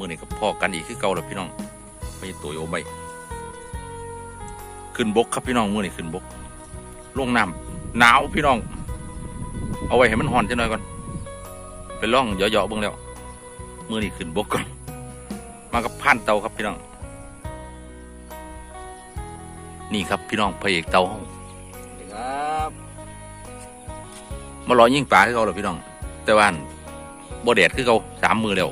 มือนี่ก็พอกันอีกคือเก่าแล้วพี่น้องไปตัวโยใบขึ้นบกครับพี่น้องมือนี่ขึ้นบกลงน้ำหนาวพี่น้อง เอาไว้ให้มันห่อนจังหน่อยก่อนไปล่องเหยาะๆเบิ่งแล้วมือนี่ขึ้นบกก่อนมากับพันเตาครับพี่น้อง นี่ครับพี่น้องพระเอกเตาห้องครับมารอยิงปลาคือเขาเหรอพี่น้อง แต่ว่าอั่นบ่แดดคือเขาสามมือแล้ว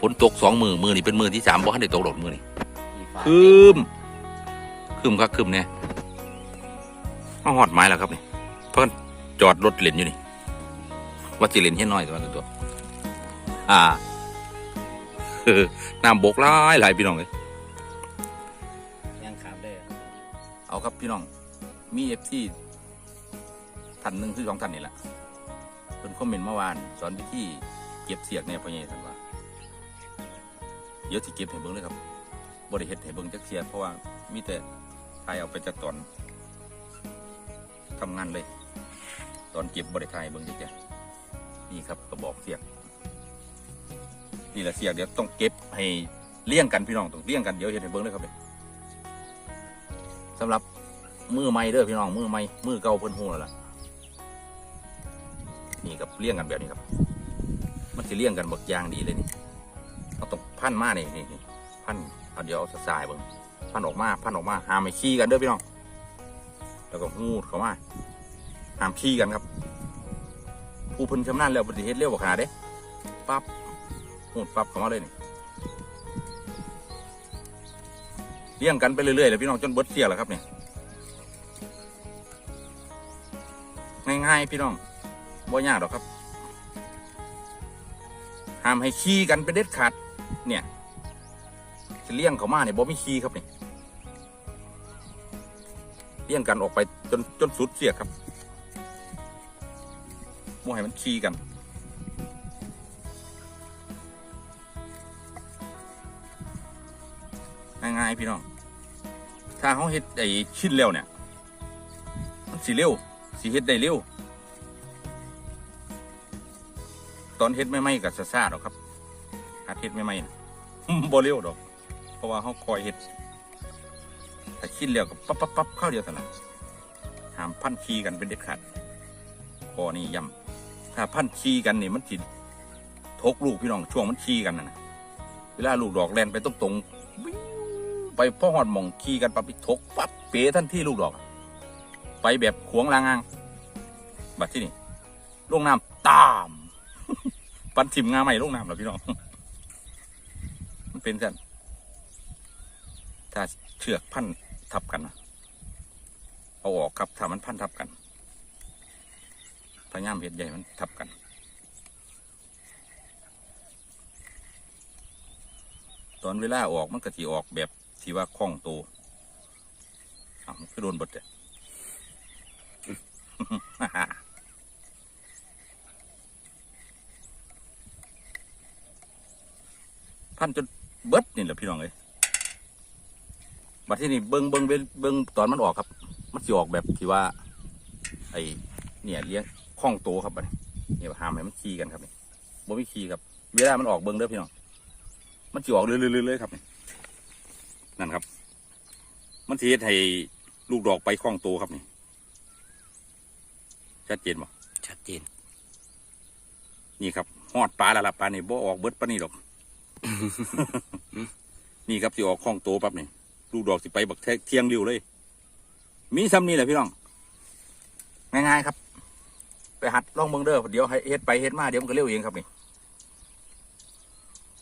ฝนตกสองมือมือนี่เป็นมือที่สามบ่ทันได้ตกหลดมือนี่คืมคืมครับคืมเนี่ยมาหอดไม้แล้วครับนี่เพิ่นจอดรถเล่นอยู่นี่ว่าจิเล่นแค่น้อยตัวนั้นตัว อ่าเออน้ำบกหลายหลายพี่น้องเลยยังขามได้เอาครับพี่น้อง มีเอฟซีท่านหนึ่งคือสองท่านนี่แหละเป็นคอมเมนต์เมื่อวาน สอนวิธีเก็บเสียกเนี่ยพ่อใหญ่ท่านว่าเดี๋ยวสิเก็บให้เบิ่งเลยครับบริเฮ็ดให้เบิ่งจักเสียเพราะว่ามีแต่ถ่ายเอาไปจัดตอนทำงานเลย ตอนเก็บบริถ่ายเบิ่งจักเสียนี่ครับกระบอกเสียกนี่แหละเสียกเดี๋ยวต้องเก็บให้เลี่ยงกันพี่น้องต้องเลี่ยงกันเดี๋ยวเห็นให้เบิ่งเลยครับเนี่ยสำหรับมือใหม่เด้อพี่น้องมือใหม่มือเก่าเพิ่นหูแล้วล่ะนี่ครับเลี่ยงกันแบบนี้ครับ มันจะเลี่ยงกันบักยางดีเลยนี่ เอาต้องพันมานี่นี่นี่พันเอาเดี๋ยวเอาสายเบิ่งพันออกมาพันออกมาหามไม่ขี้กันเด้อพี่น้องแล้วก็หูดเข้ามาหามขี้กันครับ ผู้พิ่นชำนาญแล้วปฏิเฮ็ดเร็วกว่าขนาดเด้ปั๊บหูดปั๊บเข้ามาเลยนี่เลี้ยงกันไปเรื่อยๆเลยพี่น้องจนเบิดเสียแล้วครับเนี่ยง่ายๆพี่น้องบ่ยากหรอกครับห้ามให้ขี้กันเป็นเด็ดขาด เนี่ยเลี้ยงเขามาเนี่ยบ่มีขี้ครับเนี่ยเลี้ยงกันออกไปจนจนสุดเสียครับบ่ให้มันขี้กัน ง่ายๆพี่น้อง ถ้าเขาเฮ็ดไอ้ชิ้นเร็วเนี่ย มันสิเร็วสิเฮ็ดได้เร็ว ตอนเฮ็ดไม่ไหม้กับซาซาดอกครับ หัดเฮ็ดไม่ไหม้น่ะบ่เร็วดอก เพราะว่าเขาคอยเฮ็ดถ้าชิ้นแล้วก็ปั๊บปั๊บปั๊บเข้าเดียวเท่านั้นห้ามพันคีกันเป็นเด็ดขาดขอนี้ย้ำถ้าพันคีกันนี่มันสิทกลูกพี่น้องช่วงมันคีกันนะเวลาลูกดอกแลนไปตรงตรงไปพ่อหอดมองคีกันปั๊บทกปั๊บเป๋ทันที่ลูกดอก ไปแบบขวงลางางบัดที่นี่ลงน้ำตาม ปันทิมงาใหม่ลงน้ำแล้วพี่น้อง มันเป็นกันถ้าเชือกพันทับกันนะเอาออกครับถ้ามันพันทับกันพยายามเห็ดใหญ่มันทับกันตอนเวลาออกมันก็สีออกแบบที่ว่าคล่องตัวอ้าวมันก็โดนบดเลยพันจน เบิดนี่แหละพี่น้องเลยบัดที่นี่เบิ้งเบิ้งเบิ่งเบิ้งตอนมันออกครับ มันสิออกแบบที่ว่า ไอเนี่ยเลี้ยงคล้องโตวครับบัดนี้เนี่ยหามให้มันขี่กันครับนี่บ่มีขี่ครับ เวลามันออกเบิ้งเด้อพี่น้อง มันสิออกเรื่อยๆเลยครับนี่นั่นครับ มันสิเฮ็ดให้ลูกดอกไปคล้องโตวครับนี่ชัดเจนบ่ชัดเจน นี่ครับหอดปลาแล้วล่ะปลานี่บ่ออกเบิดปานนี้ดอก นี่ครับสิออกคล้องโตปั๊บนี่ลูกดอกสิไปบักแทเทียงริ้วเลย มีซ้ำนี่แหละพี่น้อง ง่ายๆครับ ไปหัดล่องเบิงเด้อเดี๋ยวให้เฮ็ดไปเฮ็ดมาเดี๋ยวมันก็เร็วเองครับนี่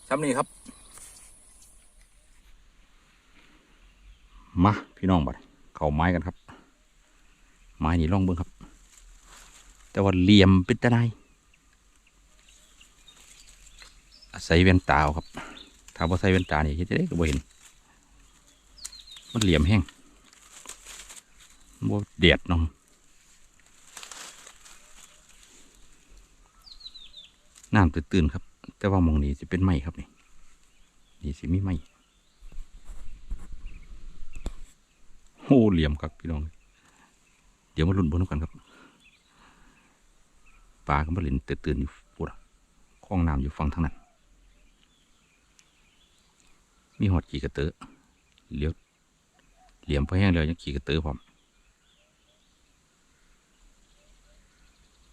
ซ้ำนี่ครับ มาพี่น้องบัดเข้าไม้กันครับ ไม้นี่ล่องเบิงครับ แต่ว่าเหลี่ยมเป็นตะไน อาศัยแว่นตาเอาครับถ้าบ่ใส่แว่นตานี่เฮ็ดจะได้ก็บ่เห็น มันเหลี่ยมแห้งบ่เดียดเนาะน้ำตื่นๆครับ แต่ว่ามองนี้สิเป็นไม้ครับนี่นี่สิมีไม้โอ้เหลี่ยมครับพี่น้อง เดี๋ยวมาลุ้นบนกันครับปลาก็มาเล่นตื่นๆอยู่ปุ่นคลองน้ำอยู่ฝั่งทางนั้น มีหอดขี่กระเตอเหลียวเหลี่ยมพอแห้งแล้วยังขี่กระเตอพร้อม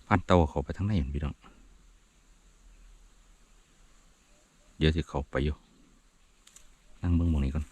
พันเตาเขาไปทั้งในพี่น้องเดี๋ยวที่เขาไปอยู่นั่งเบื้องหมองนี้ก่อน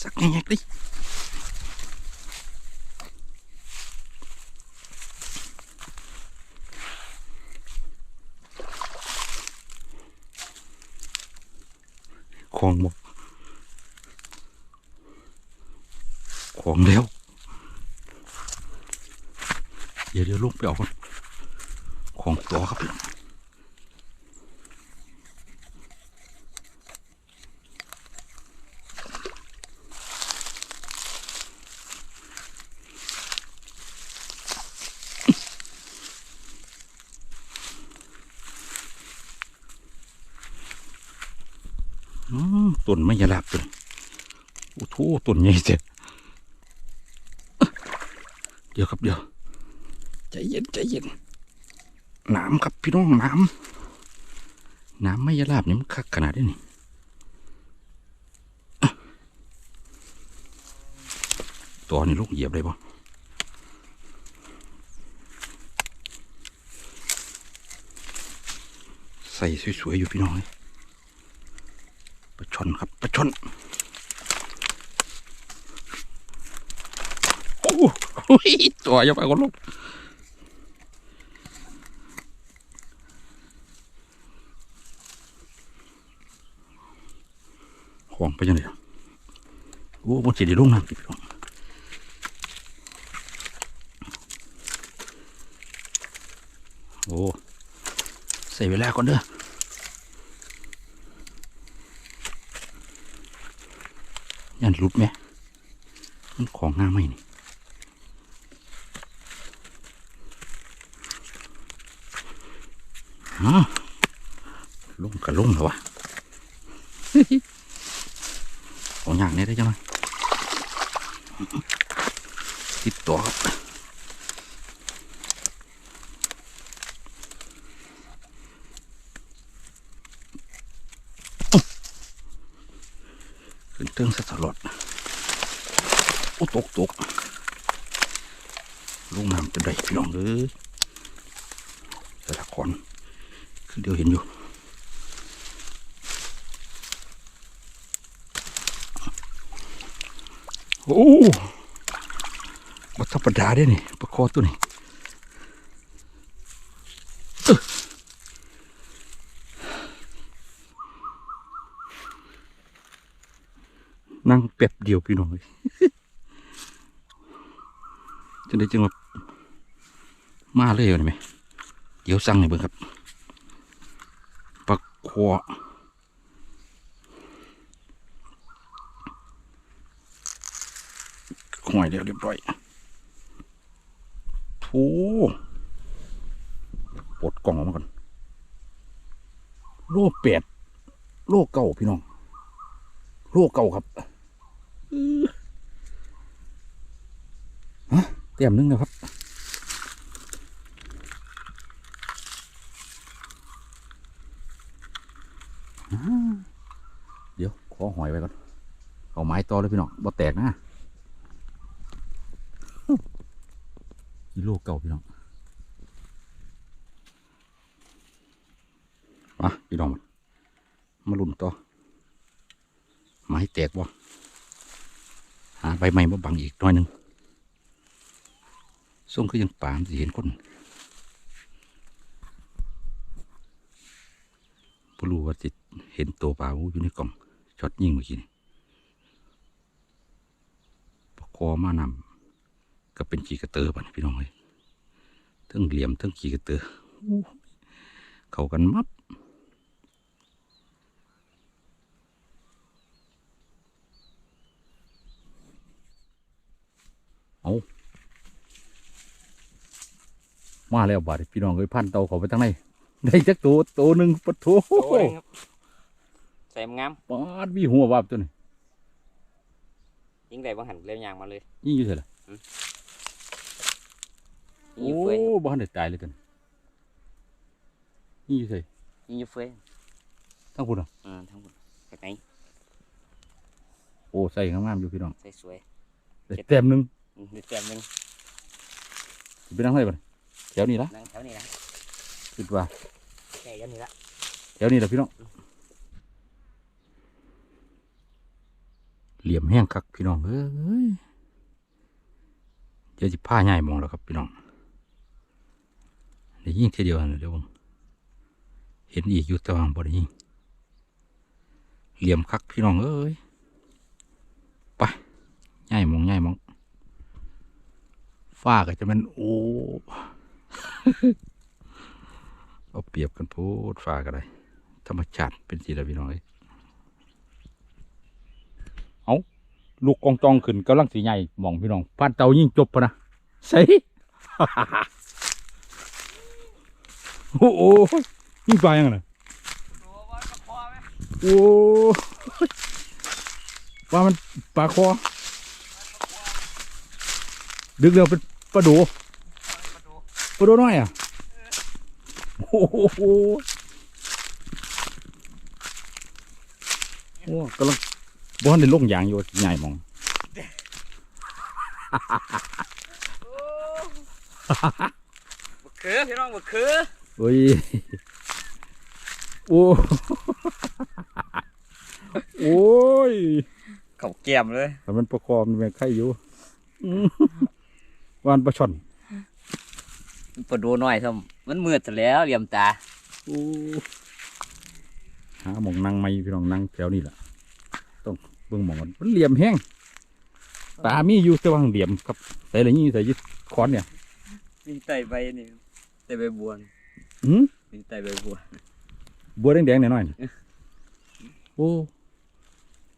สักแงกดิของบอกของแล้ว เดี๋ยวเดี๋ยวลูกไปเอาก่อนของตัวครับพี่น้องอืมต้น ไม่ยาลาบต้นโอ้โหต้นใหญ่เจ้เดี๋ยวครับเดี๋ยวใจเย็นใจเย็นน้ำครับพี่น้องน้ำน้ำไม่ยาลาบนี่มันคักขนาดนี้นี่ตัวนี้ลูกเหยียบเลยปะใส่สวยๆอยู่พี่น้องเลย นครับปลาชนโอ้โหตัวยังไปคนลูกของไปยังไงโอ้มันสิได้ลงน้ำพี่น้องโอ้ใส่เวลาก่อนเด้อ ยันหลุดไหมมันของงามไหมนี่ฮะลงกับลงเหรอวะเอาอย่างนี้ได้จังไหมติดตัวครับ ขึ้นเตืองสักตลอดอ้ตกตกลงน้ำจะได้พี่น้องเลยแต่ละคนคือเดียวเห็นอยู่โอ้บัธรรมดาเด้นี่ปลาคอตัวนี้ นั่งแป๊บเดียวพี่น้องเลยจะได้จังหวะมาเลยเอาได้ไหมเดี๋ยวสั่งให้เบิ่งครับปลาคอห่วยเดียวเรียบร้อยโอ้ปลดกล่องออกมาก่อนโลแปดโลเก่าพี่น้องโลเก่าครับ อื้อฮะเต็มนึงนะครับเดี๋ยว ขอหอยไว้ก่อน เอาไม้ต่อเลยพี่น้องบ่แตกนะอีโลเก่าพี่น้องมาพี่น้องมาลุ่นต่อไม้แตกบ่ หาใบไม้มาบังอีกหน่อยหนึ่งส่งคือยังป่ามสิเห็นคนบ่รู้ว่าจะเห็นตัวปลาอยู่ในกล่องช็อตยิงเมื่อกี้นี่ปะคอมานำก็เป็นขีกระเตอป่ะพี่น้องเลยทั้งเหลี่ยมทั้งขีกระเตออู้เข้ากันมับ มาแล้วบาดนี้พี่น้องเอ้ยพันเตาเขาไปทางไหนได้จักตัวตัวหนึ่งปะโถโอ้ยครับใส่งามปาดมีหัววาบตัวนี้ยิงได้บ้างหันเร็วยางมาเลยยี่อยู่เท่าไหร่ยิงโอ้อยู่เฟ้ยบ้านได้ตายเลยกันยี่อยู่เท่าไหร่ยิงอยู่เฟ้ยทั้งคุณอะอืมทั้งหมดจากไหนโอ้ใส่งามๆอยู่พี่น้องใส่สวยได้เต็มหนึ่งอืมมีเต็มหนึงสิไปนั่งไหนบ้าง แถวนี้ละนั่งแถวนี้นะคิดว่าใช่แถวนี้ละแถวนี้แหละพี่น้องเหลี่ยมแห้งคักพี่น้องเอ้ยเดี๋ยวจะผ้าใหญ่มองแล้วครับพี่น้องเดี๋ยวยิงทีเดียวนะเดี๋ยวผมเห็นอีกอยู่แต่ว่าบ่ได้ยิงเหลี่ยมคักพี่น้องเอ้ยไปใหญ่มองใหญ่มองฟ้าก็จะเป็นโอ้ เอาเปรียบกันพูดฟ้าก็ได้ธรรมชาติเป็นสีละพี่น้องเอ้ยเอาลูกกองจองขึ้นกำลังสีใหญ่มองพี่น้องพันเตายิ่งจบปะนะใส่โอ้โหยิ่งปลายังไงนโอ้ว่ามันปลาคอดึกเร็วเป็นปลาดู ปลาดูน้อยอะโอ้โหโอ้กำลังบ้านในลงยางอยู่ใหญ่มองบักคือพี่น้องบักคือเฮ้ยโอ้โอ้ยเขาเกี่ยมเลยแต่มันประคอมนเป็นไข่อยู่อื้อวานประชอน ปวดดูหน่อยทำมันมืดซะแล้วเหลี่ยมตาโอ้หาหมองนั่งไม่พี่น้องนั่งแถวนี้แหละต้องเบิ่งหมองมันมันเหลี่ยมแห้งตามีอยู่แต่ว่าเหลี่ยมครับใส่อะไรนี่ใส่ยึดคอนเนี่ยมีไตใบนี่ไตใบบัวอืมมีไตใบบัวบัวแดงๆหน่อยๆน่ะโอ้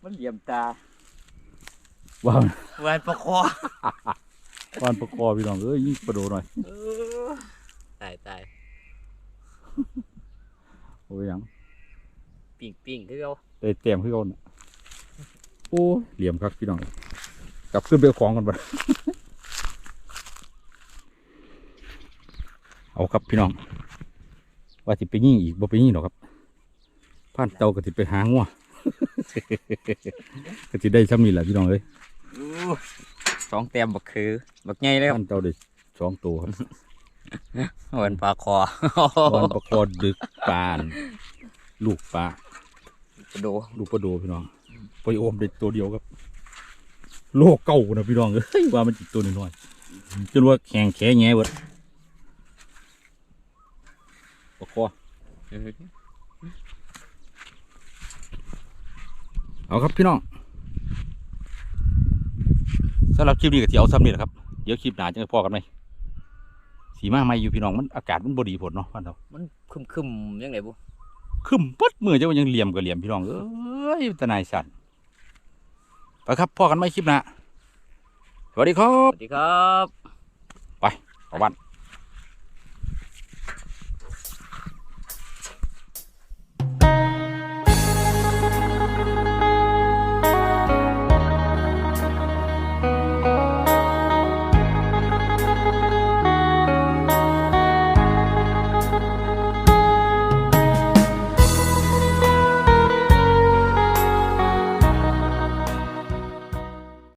มันเหลี่ยมตาว้าววานประคอวานประคอพี่น้องเอ้ยยิ่งประโดหน่อยเออตายตายโอ้ยหยังปิ่งปิ่งคือเขาเตะเต็มขึ้นก่อนน่ะโอ้เหลี่ยมครับพี่น้องกลับขึ้นไปเอาของกันบ่เอาครับพี่น้อง ว่าสิไปยิงอีกบ่ไปยิงหรอกครับผ่านเตาก็สิไปหางัวก็สิได้ซ้ำนี่แหละพี่น้องเอ้ยอู้สองเต็มบักคือบักใหญ่เลยครับผ่านเตาได้สองตัวครับ วันปลาคอวานประคอดึกปานลูกปลาดูลูกปลาโดพี่น้องไปโอมได้ตัวเดียวครับ โลกเก่านะพี่น้องเอ้ยว่ามันจิตตัวน้อยๆจนว่าแข็งแข็งแง่เบิดปลาคอเอาครับพี่น้องสำหรับคลิปนี้ก็ที่เอาซ้ำนี่แหละครับ เดี๋ยวคลิปหน้าจะพอกันไหม สีมาไม่อยู่พี่น้องมันอากาศมันบดีผลเนาะพันเถามันคึมคึมๆยังไงบุขึ้นปัดมือจะว่ายังเหลี่ยมกับเหลี่ยมพี่น้องเอ้ยตะนายสันไปครับพอกันไหมคลิปหน้าสวัสดีครัสบวัสดีครับขอบ้าน